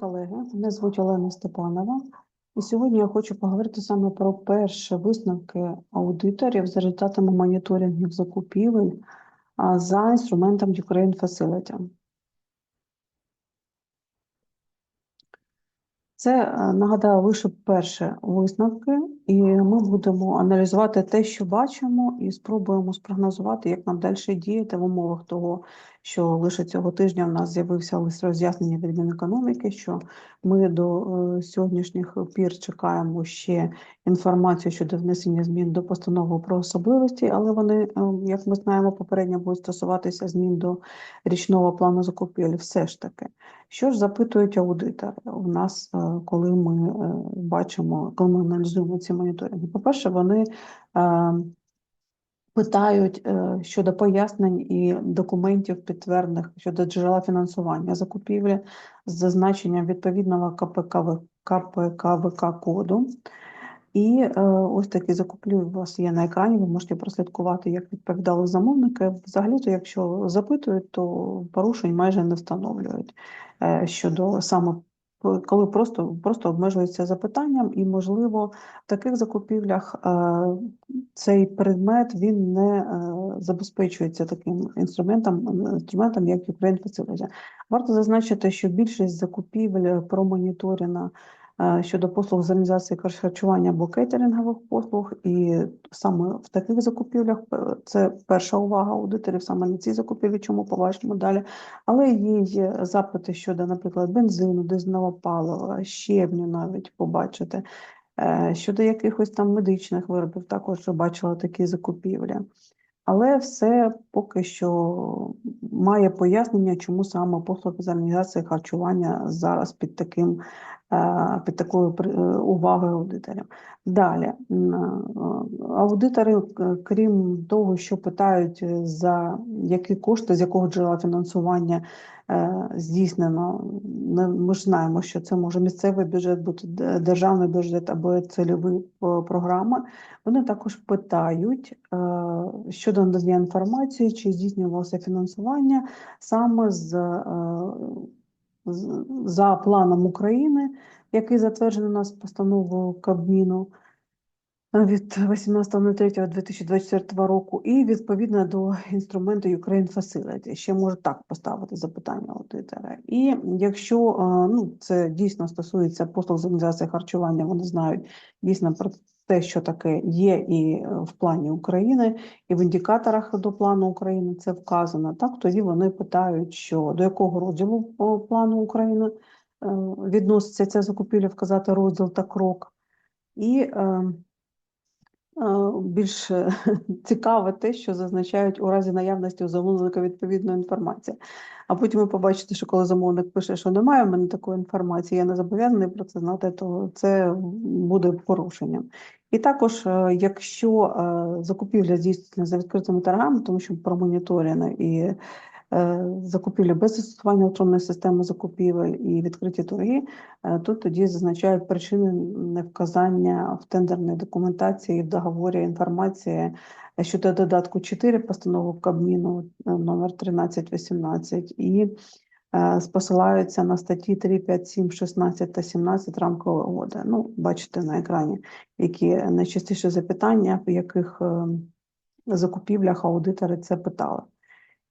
колеги, мене звуть Олена Степанова, і сьогодні я хочу поговорити саме про перші висновки аудиторів за результатами моніторингів закупівель за інструментом Ukraine Facility. Це, е, нагадаю, лише перші висновки, і ми будемо аналізувати те, що бачимо, і спробуємо спрогнозувати, як нам далі діяти в умовах того, що лише цього тижня в нас з'явився лист роз'яснення від Мінекономіки, що ми до е, сьогоднішніх пір чекаємо ще інформацію щодо внесення змін до постанови про особливості, але вони, е, як ми знаємо, попередньо будуть стосуватися змін до річного плану закупівель. Все ж таки, що ж запитують аудитори у нас, е, коли ми бачимо, коли ми аналізуємо ці моніторинги? По-перше, вони е, питають е, щодо пояснень і документів підтверджених щодо джерела фінансування закупівлі з зазначенням відповідного КПКВ, КПКВК коду. І е, ось такі закуплі у вас є на екрані. Ви можете прослідкувати, як відповідали замовники. Взагалі-то, якщо запитують, то порушень майже не встановлюють е, щодо саме коли просто, просто обмежується запитанням, і можливо в таких закупівлях е, цей предмет він не е, забезпечується таким інструментом, інструментом, як Ukraine Facility. Варто зазначити, що більшість закупівель промоніторена щодо послуг з організації харчування або кейтерингових послуг, і саме в таких закупівлях е, це перша увага аудиторів саме на ці закупівлі, чому побачимо далі. Але є запити щодо, наприклад, бензину, дизельного палива, щебню навіть побачити. Е, Щодо якихось там медичних виробів, також бачила такі закупівлі. Але все поки що має пояснення, чому саме послуги з організації харчування зараз під таким е, під такою е, увагою аудиторів. Далі е, аудитори, крім того, що питають е, за які кошти, з якого джерела фінансування е, здійснено, ми ж знаємо, що це може місцевий бюджет бути державний бюджет або цільові е, програми. Вони також питають е, щодо надання інформації, чи здійснювалося фінансування саме е, з- за планом України, який затверджений у нас постановою Кабміну від 18.03.2024 року, і відповідно до інструменту Ukraine Facility. Ще може так поставити запитання аудитора. І якщо е, ну, це дійсно стосується послуг з організації харчування, вони знають дійсно про те, що таке є і е, в плані України, і в індикаторах до плану України це вказано. Так, тоді вони питають, що до якого розділу плану України е, відноситься ця закупівля, вказати розділ та крок. І е, е, більш е, цікаве те, що зазначають у разі наявності у замовника відповідної інформації. А потім ви побачите, що коли замовник пише, що немає в мене такої інформації, я не зобов'язаний про це знати, то це буде порушенням. І також, е, якщо е, закупівля здійснюється за відкритими торгами, тому що промоніторена і закупівля без застосування електронної системи закупівель і відкриті торги, е, тут тоді зазначають причини невказання в тендерній документації в договорі інформації щодо додатку 4 постанови Кабміну е, номер 1318 і е, посилаються на статті 3, 5, 7, 16 та 17 рамкової угоди. Ну, бачите на екрані, які найчастіше запитання, в яких е, закупівлях аудитори це питали.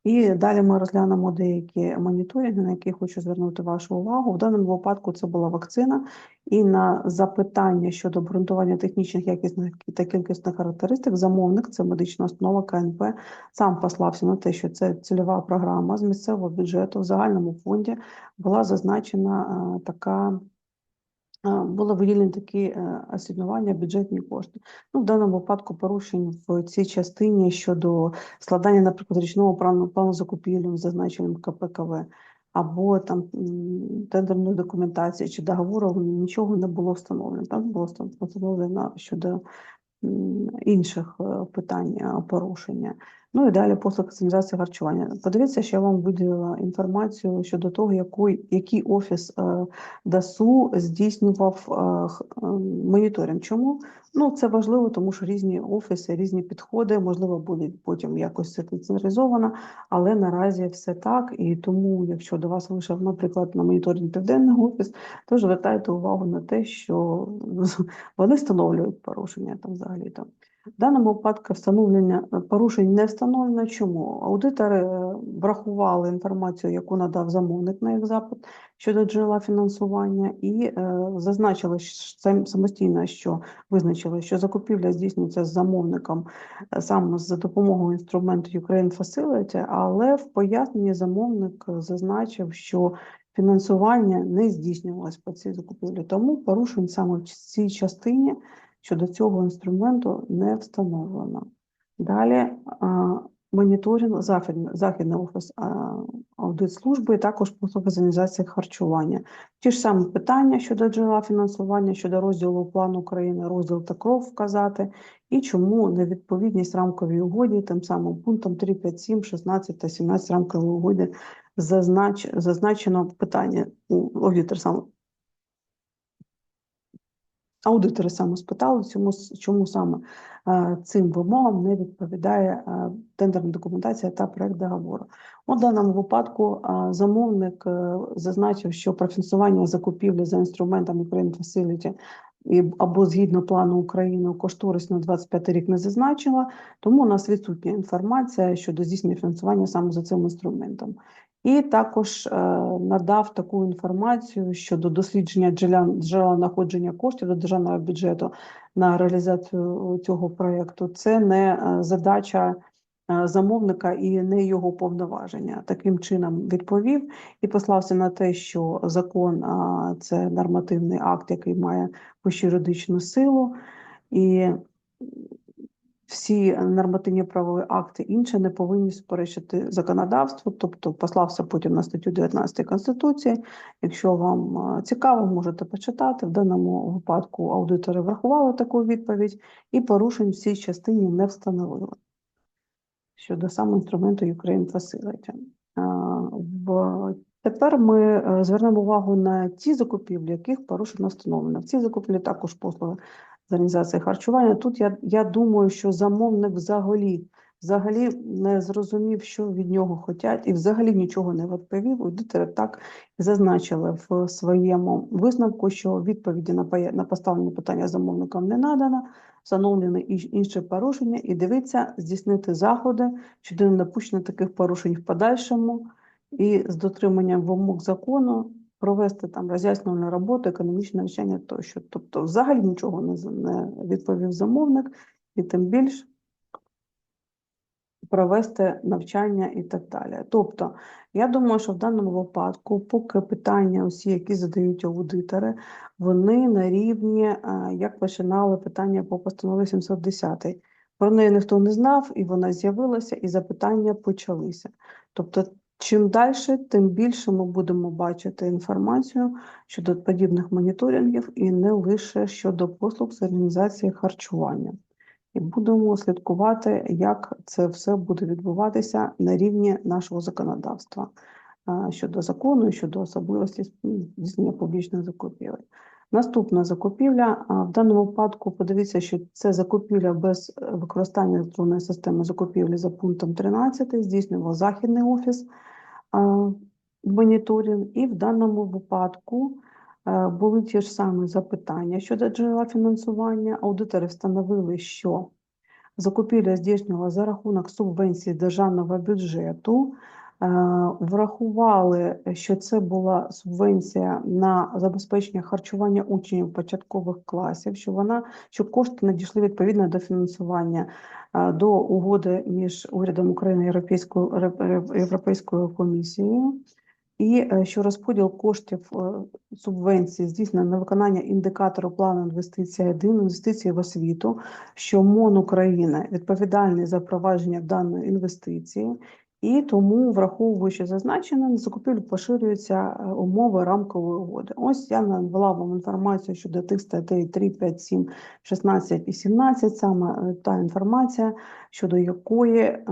І далі ми розглянемо деякі моніторинги, на які хочу звернути вашу увагу. В даному випадку це була вакцина, і на запитання щодо обґрунтування технічних, якісних та кількісних характеристик, замовник, це медична установа КНП, сам послався на те, що це цільова програма з місцевого бюджету в загальному фонді була зазначена е, така. Було виділені такі е, асигнування бюджетні кошти. Ну, в даному випадку порушень в цій частині щодо складання, наприклад, річного плану, плану закупівлі з зазначенням КПКВ або там тендерної документації чи договору нічого не було встановлено. Так було встан- встановлено щодо інших е, питань е, порушення. Ну і далі послуги санізації харчування. Подивіться, що я вам виділила інформацію щодо того, який, який офіс е, ДАСУ здійснював е, е, моніторинг. Чому? Ну, це важливо, тому що різні офіси, різні підходи, можливо, буде потім якось це централізовано, але наразі все так. І тому, якщо до вас вийшов, наприклад, на моніторинг південний офіс, то звертайте увагу на те, що вони встановлюють порушення там взагалі там. В даному випадку встановлення е, порушень не встановлено. Чому? Аудитори е, врахували інформацію, яку надав замовник на їх запит щодо джерела фінансування, і е, зазначили самостійно, що визначили, що закупівля здійснюється з замовником е, саме за допомогою інструменту Ukraine Facility, але в поясненні замовник зазначив, що фінансування не здійснювалось по цій закупівлі. Тому порушень саме в цій частині щодо цього інструменту не встановлено. Далі моніторинг західний, офіс аудит служби і також послуги організації харчування. Ті ж самі питання щодо джерела фінансування, щодо розділу плану України, розділ та кров вказати, і чому невідповідність рамковій угоді, тим самим пунктом 3, 5, 7, 16 та 17 рамкової угоди зазнач, зазначено питання у аудитор сам Аудитори саме спитали, чому, чому саме е, цим вимогам не відповідає е, тендерна документація та проект договору. У даному випадку е, замовник зазначив, що про фінансування закупівлі за інструментами Ukraine Facility або згідно плану України кошторис на 25 рік не зазначила, тому у нас відсутня інформація щодо здійснення фінансування саме за цим інструментом. І також е, надав таку інформацію щодо дослідження джерела, знаходження коштів до державного бюджету на реалізацію цього проєкту. Це не е, задача е, замовника і не його повноваження. Таким чином відповів і послався на те, що закон це нормативний акт, який має вищу юридичну силу, і всі нормативні правові акти інші не повинні суперечити законодавству, тобто послався потім на статтю 19 Конституції. Якщо вам цікаво, можете почитати. В даному випадку аудитори врахували таку відповідь і порушень в цій частині не встановили щодо саме інструменту Ukraine Facility. В- Тепер ми е, звернемо увагу на ті закупівлі, яких порушено встановлено. В цій закупівлі також послуги з організації харчування. Тут я, я думаю, що замовник взагалі, взагалі не зрозумів, що від нього хочуть, і взагалі нічого не відповів. Аудитори так зазначили в своєму висновку, що відповіді на, на поставлені питання замовникам не надано, встановлені і- інші порушення, і дивиться здійснити заходи щодо недопущення таких порушень в подальшому і з дотриманням вимог закону провести там роз'яснювальну роботу, економічне навчання тощо. Тобто, взагалі нічого не, не відповів замовник, і тим більш провести навчання і так далі. Тобто, я думаю, що в даному випадку, поки питання, усі, які задають аудитори, вони на рівні, е, як починали питання по постанові 710. Про неї ніхто не знав, і вона з'явилася, і запитання почалися. Тобто, чим далі, тим більше ми будемо бачити інформацію щодо подібних моніторингів і не лише щодо послуг з організації харчування. І будемо слідкувати, як це все буде відбуватися на рівні нашого законодавства щодо закону щодо особливостей м, здійснення публічних закупівель. Наступна закупівля. В даному випадку подивіться, що це закупівля без е, використання електронної системи закупівлі за пунктом 13, здійснював західний офіс моніторинг, і в даному випадку е, були ті ж самі запитання щодо джерела фінансування. Аудитори встановили, що закупівля здійснювала за рахунок субвенції державного бюджету. Е, Врахували, що це була субвенція на забезпечення харчування учнів початкових класів, що вона що кошти надійшли відповідно до фінансування е, до угоди між урядом України і Європейською Європейською комісією. І е, що розподіл коштів субвенції здійснено на виконання індикатору плану інвестицій 1, інвестиції в освіту, що МОН України відповідальний за провадження даної інвестиції, І тому, враховуючи зазначене, на закупівлю поширюються е, умови рамкової угоди. Ось я навела вам інформацію щодо тих статей 3, 5, 7, 16 і 17, саме е, та інформація, щодо якої е,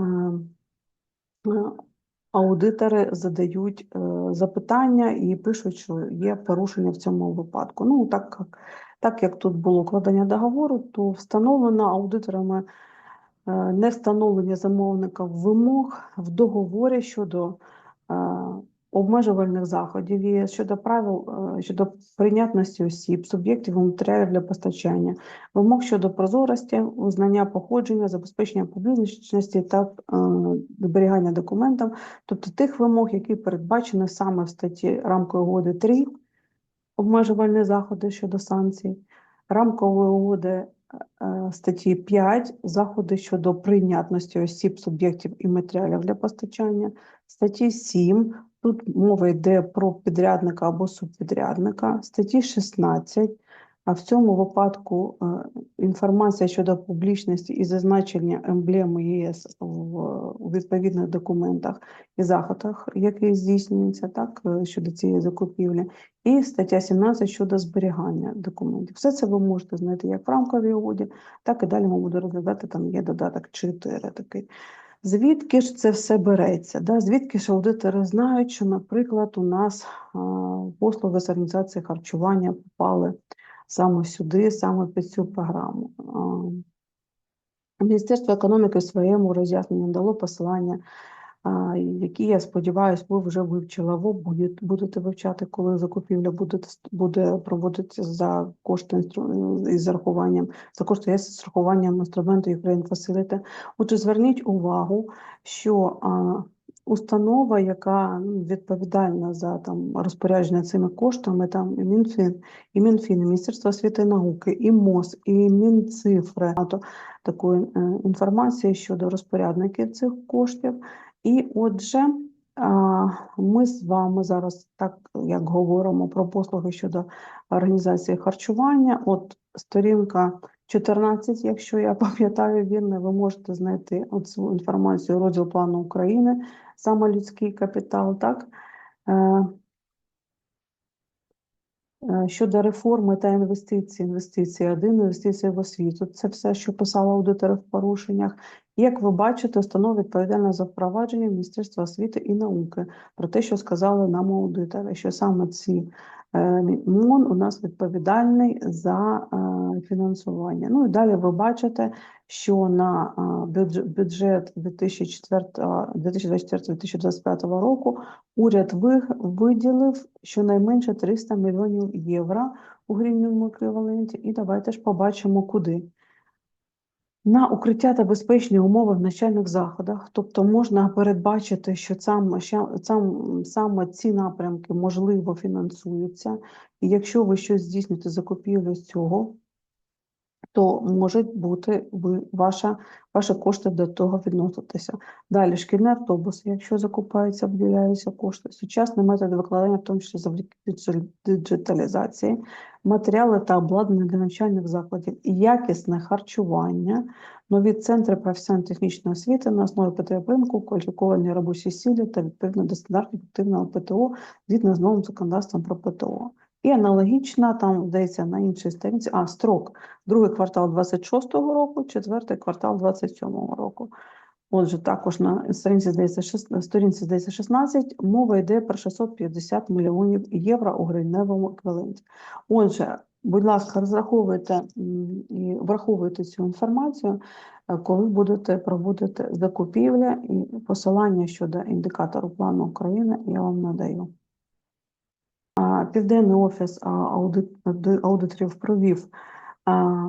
аудитори задають запитання і пишуть, що є порушення в цьому випадку. Ну, так як, так як тут було укладення договору, то встановлено аудиторами не встановлення замовника вимог в договорі щодо е, обмежувальних заходів і щодо правил е, щодо прийнятності осіб, суб'єктів матеріалів для постачання, вимог щодо прозорості, узнання походження, забезпечення публічності та е, зберігання документів, тобто тих вимог, які передбачені саме в статті рамкової угоди 3, обмежувальні заходи щодо санкцій, рамкової угоди е, статті 5 заходи щодо прийнятності осіб, суб'єктів і матеріалів для постачання, статті 7 тут мова йде про підрядника або субпідрядника, статті 16 а в цьому випадку е, інформація щодо публічності і зазначення емблеми ЄС у відповідних документах і заходах, які здійснюються так е, щодо цієї закупівлі, і стаття 17 щодо зберігання документів. Все це ви можете знайти як в рамковій угоді, так і далі ми будемо розглядати. Там є додаток 4 такий. Звідки ж це все береться? Да? Звідки ж аудитори знають, що, наприклад, у нас послуги з організації харчування попали саме сюди, саме під цю програму. Міністерство економіки в своєму роз'ясненні дало посилання, які, я сподіваюся, ви вже вивчили, або будете, вивчати, коли закупівля буде, проводитися за кошти із зарахуванням, за кошти з зарахуванням інструменту Ukraine Facility. Отже, зверніть увагу, що установа, яка ну, відповідальна за там розпорядження цими коштами, там і Мінфін, і Мінфін, і Міністерство освіти і науки, і МОЗ, і Мінцифри, багато такої е, інформації щодо розпорядників цих коштів. І отже, ми з вами зараз, так як говоримо про послуги щодо організації харчування, от сторінка 14, якщо я пам'ятаю вірно, ви можете знайти цю інформацію розділ плану України, саме людський капітал, так? Е, е, Щодо реформи та інвестицій, інвестиції один, інвестиції в освіту. Це все, що писали аудитори в порушеннях. Як ви бачите, установа відповідальна за впровадження Міністерства освіти і науки про те, що сказали нам аудитори, що саме ці е, МОН у нас відповідальний за е, фінансування. Ну і далі ви бачите, що на е, бюджет 2024-2025 року уряд виділив щонайменше 300 мільйонів євро у гривневому еквіваленті. І давайте ж побачимо, куди. На укриття та безпечні умови в навчальних заходах, тобто можна передбачити, що сам, сам, саме ці напрямки можливо фінансуються, і якщо ви щось здійснюєте закупівлю з цього, то може бути ви, ваша, ваші кошти до того відноситися. Далі шкільний автобус, якщо закупаються, виділяються кошти, сучасні методи викладання, в тому числі завдяки диджи- диджиталізації, матеріали та обладнання для навчальних закладів, якісне харчування, нові центри професійно-технічної освіти на основі потреб ринку, кваліфіковані робочі силі та відповідно до стандартів активного ПТО згідно з новим законодавством про ПТО. І аналогічна, там здається на іншій сторінці, а строк, другий квартал 26-го року, четвертий квартал 27-го року. Отже, також на сторінці здається, сторінці здається 16, мова йде про 650 мільйонів євро у гривневому еквіваленті. Отже, будь ласка, розраховуйте і враховуйте цю інформацію, е, коли будете проводити закупівля і посилання щодо індикатору плану України я вам надаю. Південний офіс аудит, аудиторів провів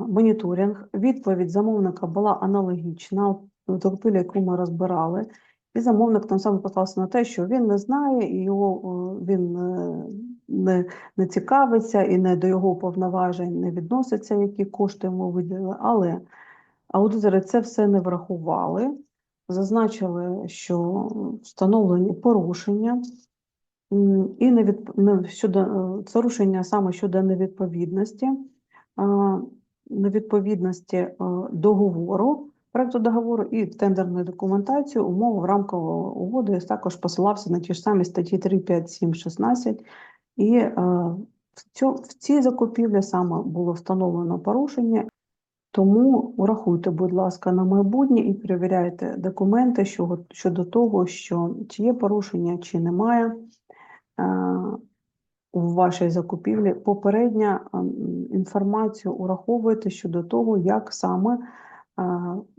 моніторинг. Відповідь замовника була аналогічна, закупівля, яку ми розбирали. І замовник там саме послався на те, що він не знає, і його він е, не, не цікавиться, і не до його повноважень не відноситься, які кошти йому виділили. Але аудитори це все не врахували, зазначили, що встановлені порушення. І не- щодо е, це рушення саме щодо невідповідності, невідповідності е, договору проекту договору і тендерної документації, умови рамкової угоди. Також посилався на ті ж самі статті 3, 5, 7, 16. І е, в, цій закупівлі саме було встановлено порушення, тому урахуйте, будь ласка, на майбутнє і перевіряйте документи щодо, щодо того, що чи є порушення, чи немає е, у вашій закупівлі. Попередня ем, інформацію ураховуйте щодо того, як саме е,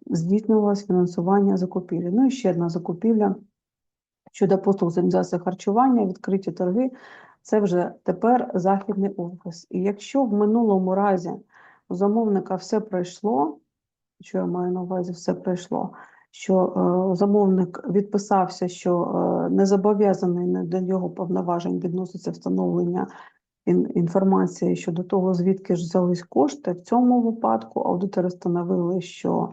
здійснювалось фінансування закупівлі. Ну і ще одна закупівля щодо послуг з харчування, відкриті торги. Це вже тепер західний офіс. І якщо в минулому разі у замовника все пройшло, що я маю на увазі, все пройшло, що е, замовник відписався, що е, не зобов'язаний до нього повноважень відноситься встановлення ін- інформації щодо того, звідки ж взялись кошти. В цьому випадку аудитори встановили, що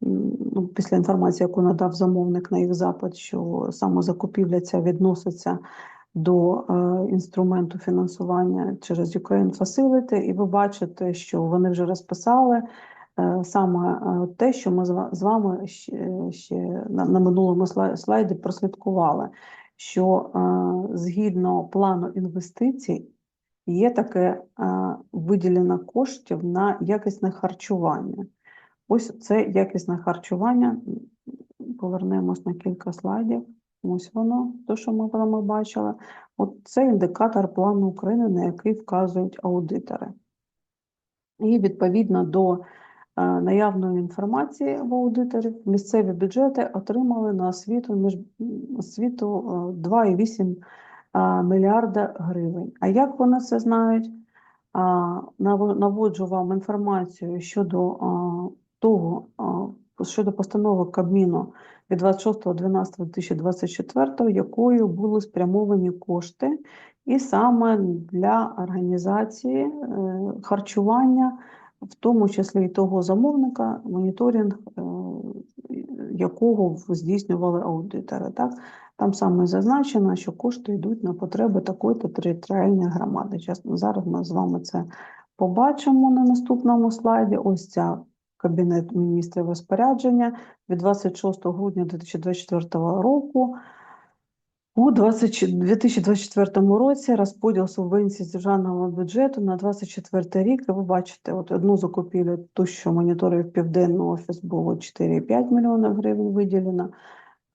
ну, після інформації, яку надав замовник на їх запит, що саме закупівля ця відноситься до е, інструменту фінансування через Ukraine Facility, і ви бачите, що вони вже розписали саме е, те, що ми з вами ще, на, минулому слайді прослідкували, що е, згідно плану інвестицій є таке е, виділено коштів на якісне харчування. Ось це якісне харчування. Повернемось на кілька слайдів. Ось воно, те, що ми вами бачили. От це індикатор плану України, на який вказують аудитори. І відповідно до е, наявної інформації в аудиторів, місцеві бюджети отримали на освіту, між, освіту е, 2,8 е, мільярда гривень. А як вони це знають? Наводжу вам інформацію щодо того, щодо постанови Кабміну від 26.12.2024, якою були спрямовані кошти, і саме для організації е, харчування, в тому числі і того замовника, моніторинг е, якого здійснювали аудитори. Так? Там саме зазначено, що кошти йдуть на потреби такої-то територіальної громади. Зараз ми з вами це побачимо на наступному слайді. Ось ця Кабінет міністрів розпорядження від 26 грудня 2024 року. У 20 2024 році розподіл субвенцій з державного бюджету на 2024 рік. Ви бачите, от одну закупівлю, ту, що моніторив Південний офіс, було 4,5 мільйонів гривень виділено.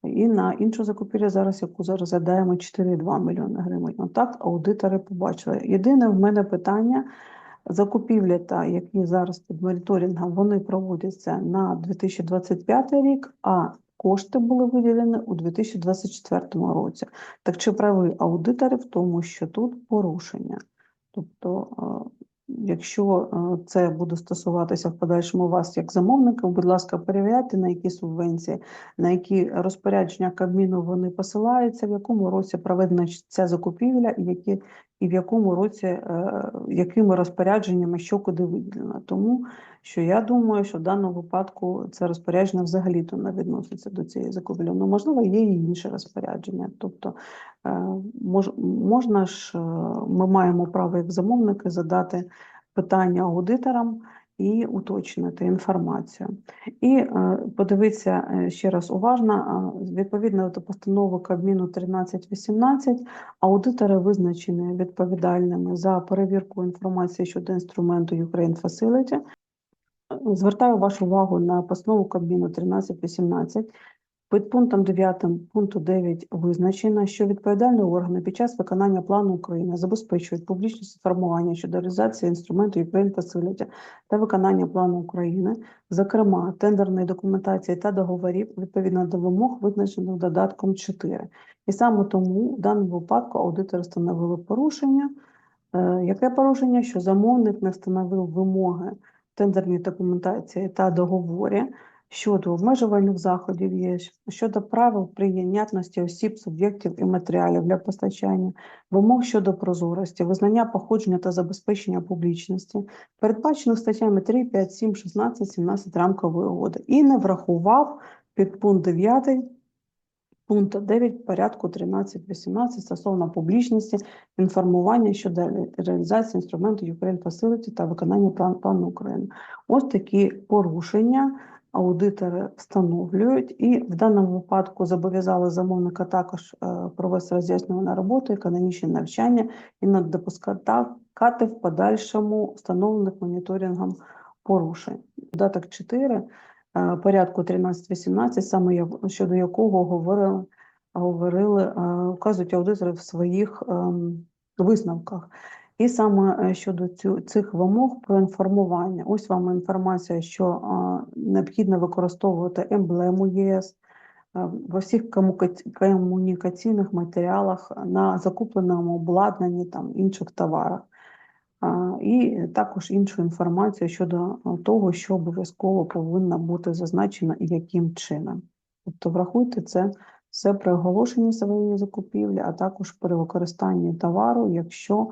І на іншу закупівлю зараз, яку зараз розглядаємо, 4,2 мільйони гривень. Отак аудитори побачили. Єдине в мене питання закупівлі, та які зараз під моніторингом, вони проводяться на 2025 рік, а кошти були виділені у 2024 році. Так чи праві аудитори в тому, що тут порушення? Тобто, е, якщо е, це буде стосуватися в подальшому вас як замовника, будь ласка, перевіряйте, на які субвенції, на які розпорядження Кабміну вони посилаються, в якому році проведена ця закупівля, і які і в якому році е, якими розпорядженнями що куди виділено. Тому що я думаю, що в даному випадку це розпорядження взагалі то не відноситься до цієї закупівлі. Ну, можливо, є і інші розпорядження. Тобто е, мож, можна ж, е, ми маємо право як замовники задати питання аудиторам і уточнити інформацію. І е, подивитися ще раз уважно, відповідно до постанови Кабміну 1318, аудитори визначені відповідальними за перевірку інформації щодо інструменту Ukraine Facility. Звертаю вашу увагу на постанову Кабміну 1318. Під пунктом 9 пункту 9 визначено, що відповідальні органи під час виконання плану України забезпечують публічність інформування щодо реалізації інструменту Ukraine Facility та виконання плану України, зокрема тендерної документації та договорів відповідно до вимог, визначених додатком 4. І саме тому в даному випадку аудитори встановили порушення. Е, Яке порушення? Що замовник не встановив вимоги тендерній документації та договорі щодо обмежувальних заходів є, щодо правил прийнятності осіб, суб'єктів і матеріалів для постачання, вимог щодо прозорості, визнання походження та забезпечення публічності, передбачених статтями 3, 5, 7, 16, 17 рамкової угоди, і не врахував під пункт 9 пункту 9 порядку 13.18 стосовно публічності інформування щодо реалізації інструменту Ukraine Facility та виконання план- плану України. Ось такі порушення аудитори встановлюють, і в даному випадку зобов'язали замовника також е, провести роз'яснювальну роботу, економічні навчання і не допускати в подальшому встановлених моніторингом порушень. Додаток 4 е, порядку 13.18, саме щодо якого говорили, говорили е, вказують аудитори в своїх ем, висновках. І саме е, щодо цю, цих вимог про інформування. Ось вам інформація, що е, необхідно використовувати емблему ЄС е, во всіх комунікаційних матеріалах на закупленому обладнанні там інших товарах. І також іншу інформацію щодо того, що обов'язково повинна бути зазначена і яким чином. Тобто врахуйте це все при оголошенні своєї закупівлі, а також при використанні товару, якщо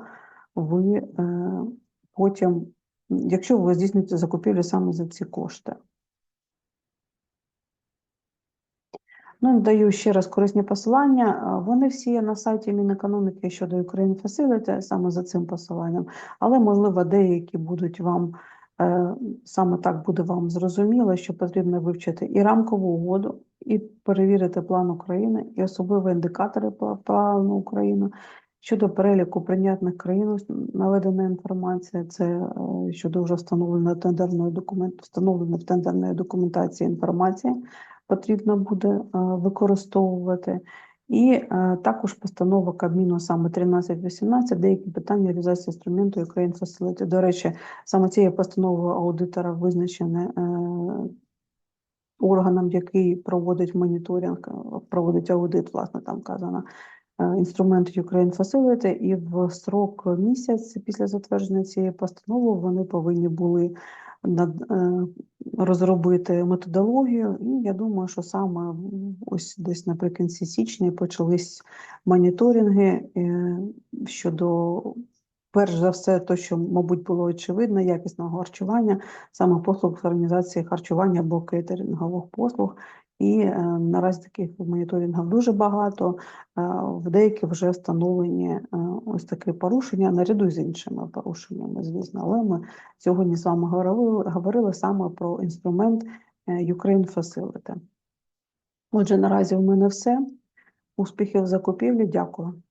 ви е, потім, якщо ви здійснюєте закупівлю саме за ці кошти. Ну, даю ще раз корисні посилання. Вони всі є на сайті Мінекономіки щодо Ukraine Facility, саме за цим посиланням, але, можливо, деякі будуть вам е, саме так буде вам зрозуміло, що потрібно вивчити і рамкову угоду, і перевірити план України, і особливі індикатори пла- плану України. Щодо переліку прийнятних країн, наведена інформація, це е, щодо вже встановленої тендерної документ, встановленої в тендерної документації інформації потрібно буде е, використовувати. І е, також постанова Кабміну саме 1318, деякі питання реалізації інструменту Ukraine Facility. До речі, саме цією постановою аудитора визначене е, органом, який проводить моніторинг, проводить аудит, власне, там вказано, інструмент Ukraine Facility, і в срок місяць після затвердження цієї постанови вони повинні були розробити методологію, і я думаю, що саме ось десь наприкінці січня почались моніторинги е, щодо, перш за все, то, що, мабуть, було очевидно, якісного харчування, саме послуг з організації харчування або кейтерингових послуг. І е, наразі таких моніторингів дуже багато. Е, в деяких вже встановлені е, ось такі порушення наряду з іншими порушеннями, звісно, але ми сьогодні з вами говорили, говорили саме про інструмент Ukraine Facility. Отже, наразі в мене все. Успіхів закупівлі. Дякую.